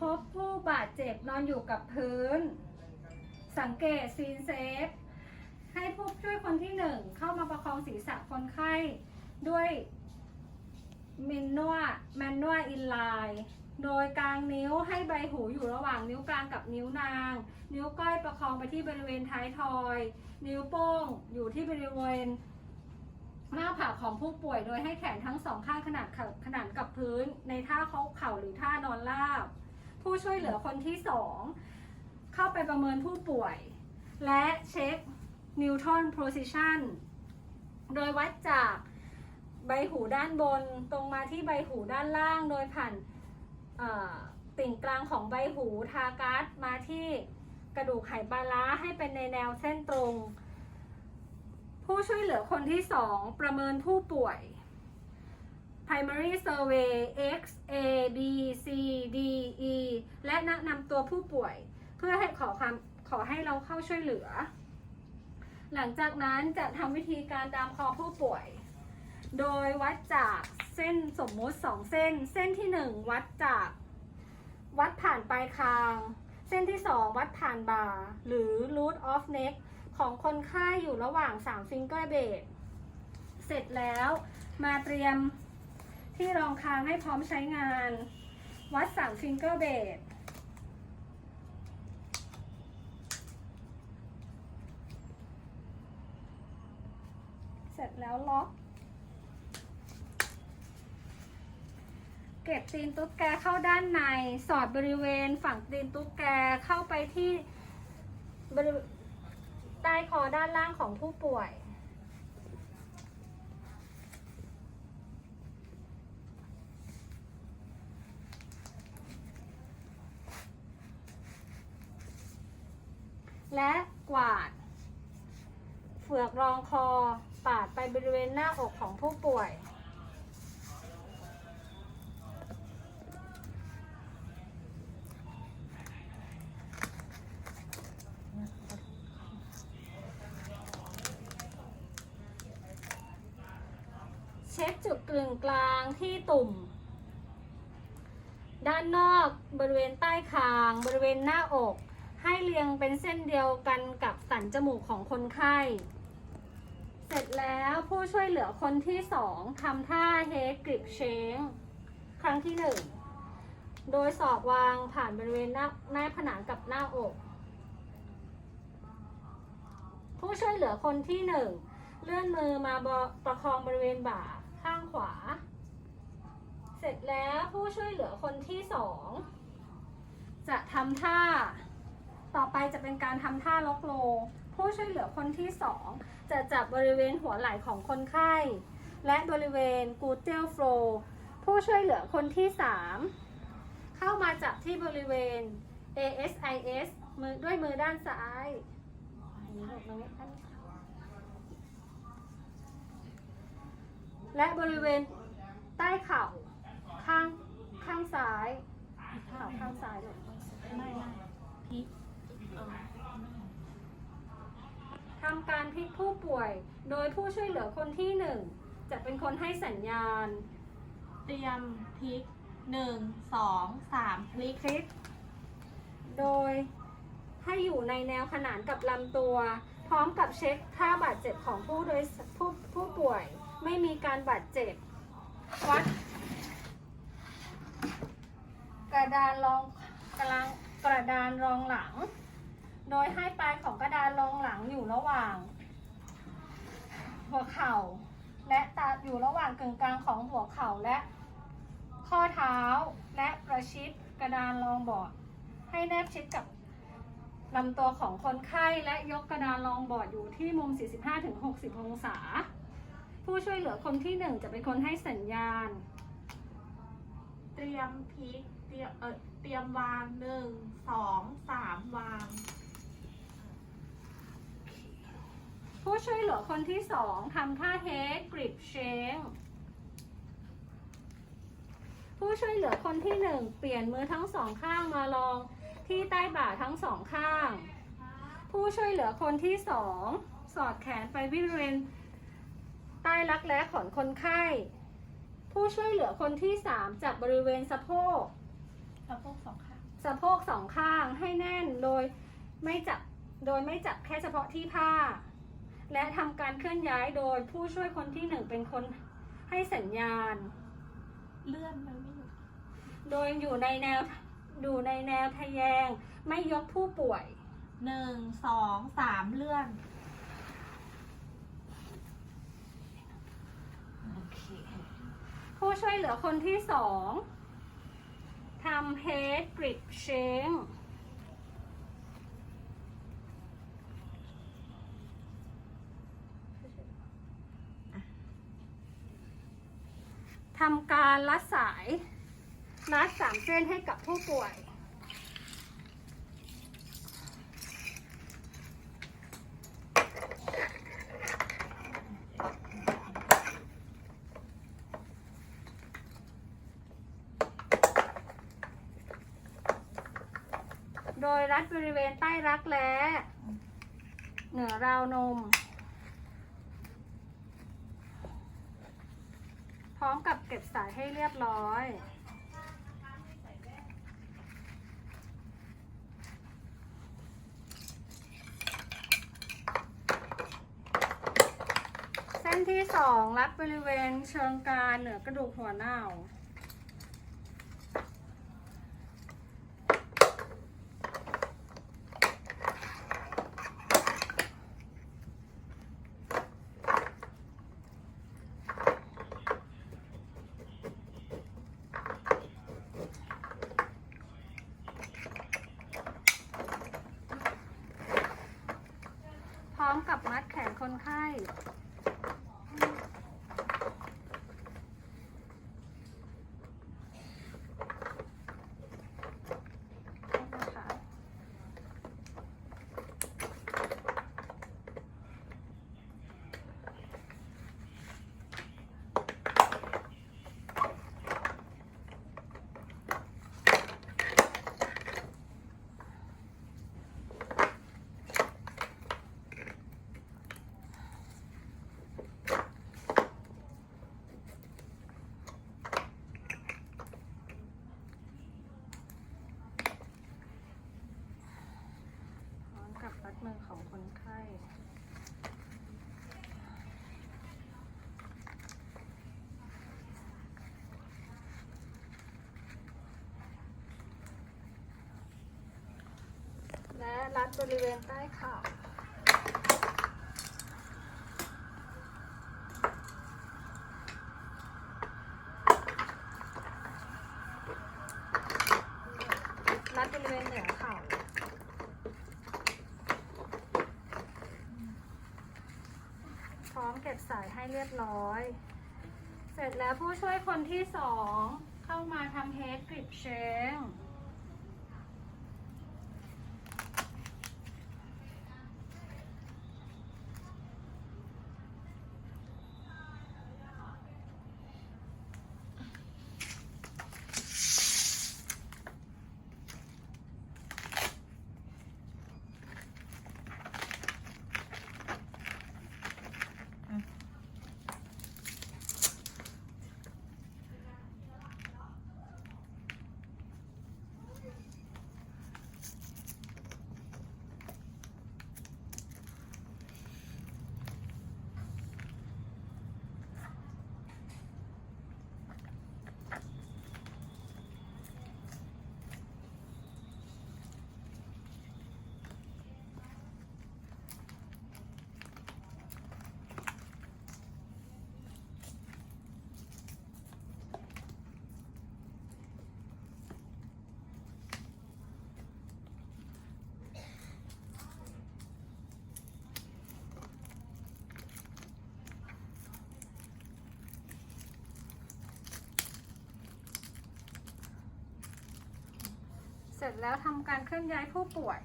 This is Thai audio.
พบผู้บาดเจ็บนอนอยู่กับพื้น สังเกตซีนเซฟ ให้ผู้ช่วยคนที่หนึ่งเข้ามาประคองศีรษะคนไข้ด้วยมินนัวแมนนัวอินไลน์โดยกลางนิ้วให้ใบหูอยู่ระหว่างนิ้วกลางกับนิ้วนาง นิ้วก้อยประคองไปที่บริเวณท้ายทอย นิ้วโป้งอยู่ที่บริเวณหน้าผากของผู้ป่วยโดยให้แขนทั้งสองข้างขนาดขนานกับพื้น ในท่าเขาเข่าหรือท่านอนราบ ผู้ช่วยเหลือคนที่สองเข้าไปประเมินผู้ป่วย และเช็คนิวทรอนโพซิชันโดยวัดจากใบหูด้านบนตรงมาที่ใบหูด้านล่าง โดยผ่านติ่งกลางของใบหูทาการ์ดมาที่กระดูกไหปลาร้าให้เป็นในแนวเส้นตรง ผู้ช่วยเหลือคนที่2ประเมินผู้ป่วย primary survey X A B C D E และแนะนำตัวผู้ป่วย เพื่อให้ขอความขอให้เราเข้าช่วยเหลือ หลังจากนั้นจะทำวิธีการดามคอผู้ป่วย โดยวัดจากเส้นสมมุติ 2 เส้น เส้นที่ 1 วัดจาก วัดผ่านปลายคาง เส้นที่ 2 วัดผ่านบ่า หรือ root of neck ของคนไข้อยู่ระหว่าง3 finger b a d เสร็จแล้วมาเตรียม ที่รองคางให้พร้อมใช้งาน วัด3 finger b a d เสร็จแล้วล็อกเก็บตีนตุ๊กแกเข้าด้านใน สอดบริเวณฝั่งตีนตุ๊กแกเข้าไปที่ใต้คอด้านล่างของผู้ป่วย และกวาดเฟือกรองคอปาดไปบริเวณหน้าอกของผู้ป่วย เช็คจุดกลึงกลางที่ตุ่ม ด้านนอกบริเวณใต้คาง บริเวณหน้าอก ให้เรียงเป็นเส้นเดียวกันกับสันจมูกของคนไข้ เสร็จแล้วผู้ช่วยเหลือคนที่สองทำท่าเฮดกริปเชงครั้งที่หนึ่งโดยศอกวางผ่านบริเวณหน้าหน้าผนังกับหน้าอก ผู้ช่วยเหลือคนที่หนึ่งเลื่อนมือมาประคองบริเวณบ่าข้างขวา เสร็จแล้วผู้ช่วยเหลือคนที่สองจะทำท่า ต่อไปจะเป็นการทำท่าล็อกโล ผู้ช่วยเหลือคนที่สองจะจับบริเวณหัวไหล่ของคนไข้ และบริเวณกูเตลโฟลผู้ช่วยเหลือคนที่สามเข้ามาจับที่บริเวณ ASIS มือด้วยมือด้านซ้ายและบริเวณใต้เข่าข้างข้างซ้ายเข่าข้างซ้ายลูกไม่ไม่พลิก ทำการพลิกผู้ป่วย โดยผู้ช่วยเหลือคนที่หนึ่งจะเป็นคนให้สัญญาณ เตรียมพลิกหนึ่งสองสามพลิกคลิก โดยให้อยู่ในแนวขนานกับลำตัว พร้อมกับเช็คท่าบาดเจ็บของผู้โดยสผู้ผู้ป่วย ไม่มีการบาดเจ็บ วัด กระดานรองกระลังกระดานรองหลัง โดยให้ปลายของกระดานรองหลังอยู่ระหว่าง หัวเข่า และตาอยู่ระหว่างกึ่งกลางของหัวเข่าและ ข้อเท้าและประชิดกระดานรองบอด ให้แนบชิดกับลำตัวของคนไข้และยกกระดานรองบอดอยู่ที่มุม 45-60 องศา ผู้ช่วยเหลือคนที่หนึ่งจะเป็นคนให้สัญญาณ เตรียมพลิกเตรียมเออเตรียมวางหนึ่งสองสามวาง ผู้ช่วยเหลือคนที่สองทำท่าเฮดกริปเชงผู้ช่วยเหลือคนที่หนึ่งเปลี่ยนมือทั้งสองข้างมาลองที่ใต้บ่าทั้งสองข้าง ผู้ช่วยเหลือคนที่สองสอดแขนไปบริเวณใต้รักแร้ของคนไข้ ผู้ช่วยเหลือคนที่สามจับบริเวณสะโพกสะโพกสองข้างสะโพกสองข้างให้แน่นโดยไม่จับโดยไม่จับแค่เฉพาะที่ผ้า และทำการเคลื่อนย้ายโดยผู้ช่วยคนที่หนึ่งเป็นคนให้สัญญาณ เลื่อนไหมไม่หยุดโดยอยู่ในแนวอยู่ในแนวทะแยง ไม่ยกผู้ป่วย หนึ่งสองสามเลื่อน โอเค ผู้ช่วยเหลือคนที่สองทำ head grip change ทำการรัดสาย รัดสามเส้นให้กับผู้ป่วย โดยรัดบริเวณใต้รักแร้เหนือราวนม ร้อมกับเก็บสายให้เรียบร้อย เส้นที่สองรัดบริเวณเชิงกรานเหนือกระดูกหัวเน่า พร้อมกับมัดแขน คนไข้ นะคะ พร้อมกับรัดมือของคนไข้ และ รัดบริเวณใต้เข่ารัดบริเวณเหนือเข่าพร้อมเก็บสายให้เรียบร้อย เสร็จแล้วผู้ช่วยคนที่สองเข้ามาทำเฮดกริปเชง สร็จแล้วทำการเคลื่อนย้ายผู้ป่วย